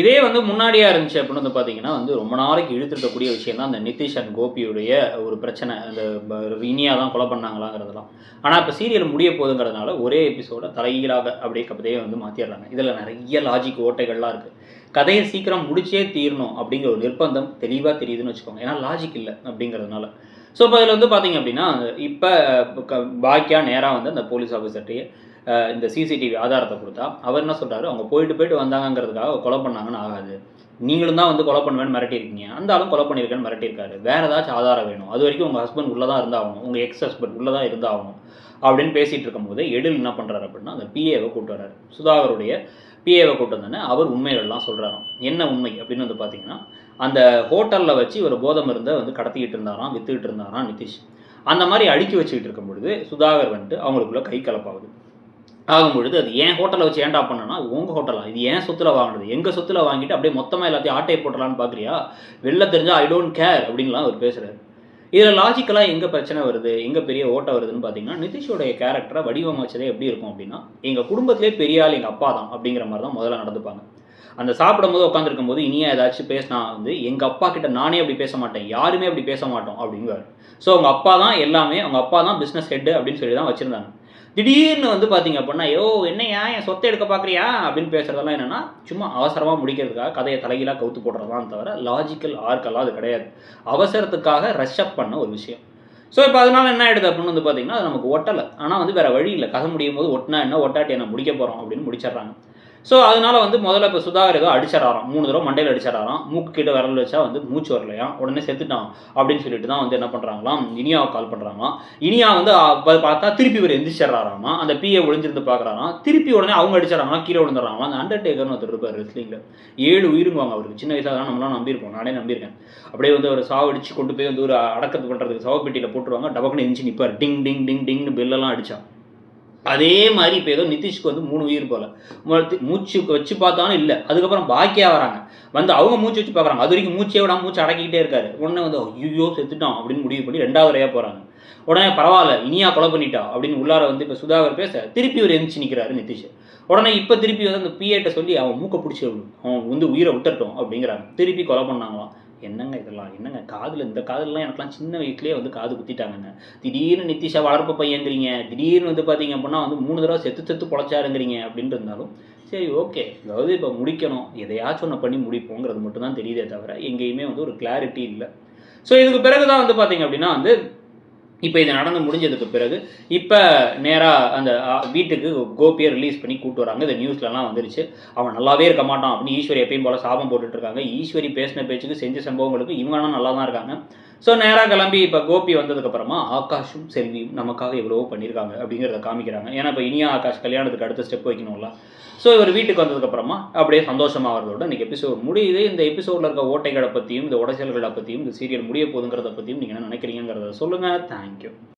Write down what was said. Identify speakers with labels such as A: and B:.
A: இதே வந்து முன்னாடியாக இருந்துச்சு அப்படின்னு வந்து பார்த்தீங்கன்னா வந்து ரொம்ப நாளைக்கு இழுத்துருக்கக்கூடிய விஷயம் தான் அந்த நிதிஷ் அண்ட் கோபியுடைய ஒரு பிரச்சனை. அந்த இனியா தான் கொலை பண்ணாங்களாங்கிறதெல்லாம். ஆனால் இப்போ சீரியல் முடிய போகுதுங்கிறதுனால ஒரே எபிசோட தலைகீழாக அப்படியே கதையை வந்து மாற்றிடுறாங்க இதில் நிறைய லாஜிக் ஓட்டைகள்லாம் இருக்குது கதையை சீக்கிரம் முடிச்சே தீரணும் அப்படிங்கிற ஒரு நிர்பந்தம் தெளிவாக தெரியுதுன்னு வச்சுக்கோங்க. ஏன்னா லாஜிக் இல்லை அப்படிங்கிறதுனால. ஸோ இப்போ அதில் வந்து பார்த்தீங்க அப்படின்னா இப்போ பாக்கியா நேராக வந்து அந்த போலீஸ் ஆஃபீஸர்கிட்டயே இந்த சிசிடிவி ஆதாரத்தை கொடுத்தா அவர் என்ன சொல்கிறாரு அவங்க போயிட்டு போயிட்டு வந்தாங்கங்கிறதுக்காக கொலை பண்ணாங்கன்னு ஆகாது. நீங்களும் தான் வந்து கொலை பண்ணுவேன்னு மிரட்டியிருக்கீங்க. அந்த ஆளும் கொலை பண்ணியிருக்கேன்னு மிரட்டியிருக்காரு. வேறு ஏதாச்சும் ஆதாரம் வேணும். அது வரைக்கும் உங்கள் ஹஸ்பண்ட் உள்ளே தான் இருந்தாகணும். உங்கள் எக்ஸ் ஹஸ்பண்ட் உள்ளே தான் இருந்தாகணும். அப்படின்னு பேசிகிட்டு இருக்கும்போது எடில் என்ன பண்ணுறாரு அப்படின்னா அந்த பிஏவை கூப்பிட்டு வர்றாரு. சுதாகருடைய பிஏவை கூட்டு தானே அவர் உண்மைகள்லாம் சொல்கிறாராம் என்ன உண்மை அப்படின்னு வந்து பார்த்தீங்கன்னா அந்த ஹோட்டலில் வச்சு ஒரு போதை மருந்தை வந்து கடத்திக்கிட்டு இருந்தாராம் வித்துக்கிட்டு இருந்தாராம் நிதிஷ். அந்த மாதிரி அடுக்கி வச்சுக்கிட்டு இருக்கும் பொழுது சுதாகர் வந்துட்டு அவங்களுக்குள்ள கை கலப்பாகுது. ஆகும் பொழுது அது ஏன் ஹோட்டலை வச்சு ஏன்டா பண்ணனா உங்கள் ஹோட்டலா? இது ஏன் சொத்துல வாங்கினது எங்கள் சொத்துல வாங்கிட்டு அப்படியே மொத்தமாக எல்லாத்தையும் ஆட்டையை போட்டலான்னு பார்க்குறியா வெளில தெரிஞ்சால் ஐ டோன்ட் கேர் அப்படின்லாம் அவர் பேசுகிறாரு இதில் லாஜிக்கலாக எங்கே பிரச்சனை வருது? எங்கே பெரிய ஓட்டம் வருதுன்னு பார்த்தீங்கன்னா நிதிஷோடைய கேரக்டரை வடிவமைச்சதே எப்படி இருக்கும் அப்படின்னா எங்கள் குடும்பத்திலே பெரிய ஆள் எங்கள் அப்பா தான் அப்படிங்கிற மாதிரி தான் முதல்ல நடந்துப்பாங்க. அந்த சாப்பிடும் போது உட்காந்துருக்கும் போது இனியா ஏதாச்சும் பேசினா வந்து எங்கள் அப்பா கிட்ட நானே அப்படி பேச மாட்டேன் யாருமே அப்படி பேச மாட்டோம் அப்படிங்குவார் ஸோ அவங்க அப்பா தான் எல்லாமே அவங்க அப்பா தான் பிஸ்னஸ் ஹெட் அப்படின்னு சொல்லி தான் வச்சுருந்தாங்க. திடீர்னு வந்து பார்த்தீங்க அப்படின்னா ஐயோ என்னையா என் சொத்தை எடுக்க பார்க்குறியா அப்படின்னு பேசுகிறதெல்லாம் என்னென்னா சும்மா அவசரமாக முடிக்கிறதுக்காக கதையை தலைகீழாக கவுத்து போடுறதான் தவிர லாஜிக்கல் ஆர்க்கெல்லாம் அது கிடையாது. அவசரத்துக்காக ரஷ்அப் பண்ண ஒரு விஷயம். ஸோ இப்போ அதனால என்ன ஆகிடுது அப்படின்னு வந்து பார்த்தீங்கன்னா அது நமக்கு ஒட்டலை. ஆனால் வந்து வேறு வழி இல்லை. கதை முடியும் போது ஒட்டினா என்ன? ஒட்டாட்டி என்ன? முடிக்க போகிறோம் அப்படின்னு முடிச்சிடுறாங்க. ஸோ அதனால வந்து முதல்ல இப்போ சுதாகர் ஏதோ அடிச்சிடறாராம். மூணு தடவை மண்டையில் அடிச்சிடறாராம். மூக்கு கிட்ட விரல் வச்சா வந்து மூச்சு வரலையா? உடனே செத்துட்டான் அப்படின்னு சொல்லிட்டு தான் வந்து என்ன பண்ணுறாங்களாம் இனியாவை கால் பண்ணுறாங்களாம் இனியா வந்து பார்த்தா திருப்பி இவர் எந்திரிச்சிடறாராமா? அந்த பிஏ ஒளிஞ்சிருந்து பார்க்குறாராம் திருப்பி உடனே அவங்க அடிச்சிடறாங்களா கீழே விழுந்துடுறாங்களாம். அந்த அண்டர்டேக்கர்னு ஒருத்தர் இருப்பார் ரெஸ்லிங்கில் ஏழு உயிருங்குவாங்க அவருக்கு சின்ன வயசாக தான் நம்மளாம் நம்பியிருப்போம். நானே நம்பியிருக்கேன். அப்படியே வந்து ஒரு சாவடிச்சு கொண்டு போய் வந்து ஒரு அடக்கத்து பண்ணுறதுக்கு சவப்பெட்டியில் போட்டுருவாங்க. டபக்குன்னு எஞ்சி நிற்பார் டிங் டிங் டிங் டிங்னு பெல்லெல்லாம் அடிச்சா அதே மாதிரி இப்போ ஏதோ நிதிஷ்க்கு வந்து மூணு உயிர் போல. மூச்சு வச்சு பார்த்தாலும் இல்லை. அதுக்கப்புறம் பாக்கியா வராங்க. வந்து அவங்க மூச்சு வச்சு பார்க்குறாங்க. அது வரைக்கும் மூச்சே விடாமல் மூச்சு அடக்கிக்கிட்டே இருக்காரு. உடனே வந்து ஐயோ செத்துட்டான் அப்படின்னு முடிவு பண்ணி ரெண்டாவது வரையாக போகிறாங்க உடனே பரவாயில்ல இனியா கொலை பண்ணிட்டா அப்படின்னு உள்ளார வந்து இப்போ சுதாகர் பேச திருப்பி ஒரு எந்திச்சு நிற்கிறாரு நிதிஷ். உடனே இப்போ திருப்பி வந்து அந்த பிஏட்ட சொல்லி அவன் மூக்கை பிடிச்சி அவன் வந்து உயிரை விட்டுட்டோம் அப்படிங்கிறாங்க. திருப்பி கொலை பண்ணாங்களாம். என்னங்க இதெல்லாம்? என்னங்க காதில்? இந்த காதலெலாம் எனக்குலாம் சின்ன வயசுலேயே வந்து காது குத்திட்டாங்கங்க. திடீர்னு நித்திஷா வளர்ப்பு பையங்கிறீங்க திடீர்னு வந்து பார்த்தீங்க அப்படின்னா வந்து மூணு தடவை செத்து செத்து பொழைச்சாருங்கிறீங்க அப்படின்ட்டு இருந்தாலும் சரி ஓகே. அதாவது இப்போ முடிக்கணும். எதையாச்சும் ஒன்று பண்ணி முடிப்போங்கிறது மட்டும்தான் தெரியுதே தவிர எங்கேயுமே வந்து ஒரு கிளாரிட்டி இல்லை. ஸோ இதுக்கு பிறகு தான் வந்து பார்த்தீங்க அப்படின்னா வந்து இப்போ இது நடந்து முடிஞ்சதுக்கு பிறகு இப்போ நேராக அந்த வீட்டுக்கு கோபியை ரிலீஸ் பண்ணி கூட்டு வராங்க. இந்த நியூஸ்லலாம் வந்துருச்சு. அவன் நல்லாவே இருக்க மாட்டான் அப்படின்னு ஈஸ்வரி எப்பயும் போல சாபம் போட்டுட்டு இருக்காங்க. ஈஸ்வரி பேசின பேச்சுக்கு செஞ்ச சம்பவங்களுக்கு இவங்கன்னா நல்லா தான் இருக்காங்க. ஸோ நேராக கிளம்பி இப்போ கோபி வந்ததுக்கப்புறமா ஆகாஷும் செல்வியும் நமக்காக எவ்வளவோ பண்ணியிருக்காங்க அப்படிங்கிறத காமிக்கிறாங்க. ஏன்னா இப்போ இனியா ஆகாஷ் கல்யாணத்துக்கு அடுத்த ஸ்டெப் வைக்கணும்ல ஸோ இவர் வீட்டுக்கு வந்ததுக்கப்புறமா அப்படியே சந்தோஷமாக வரதோட இன்னைக்கு எபிசோட் முடியுது. இந்த எபிசோடில் இருக்க ஓட்டைகளை பற்றியும் இந்த உடச்சல்களை பற்றியும் இந்த சீரியல் முடிய போதுங்கிறத பற்றியும் நீங்கள் என்ன நினைக்கிறீங்கிறத சொல்லுங்கள் தேங்க்யூ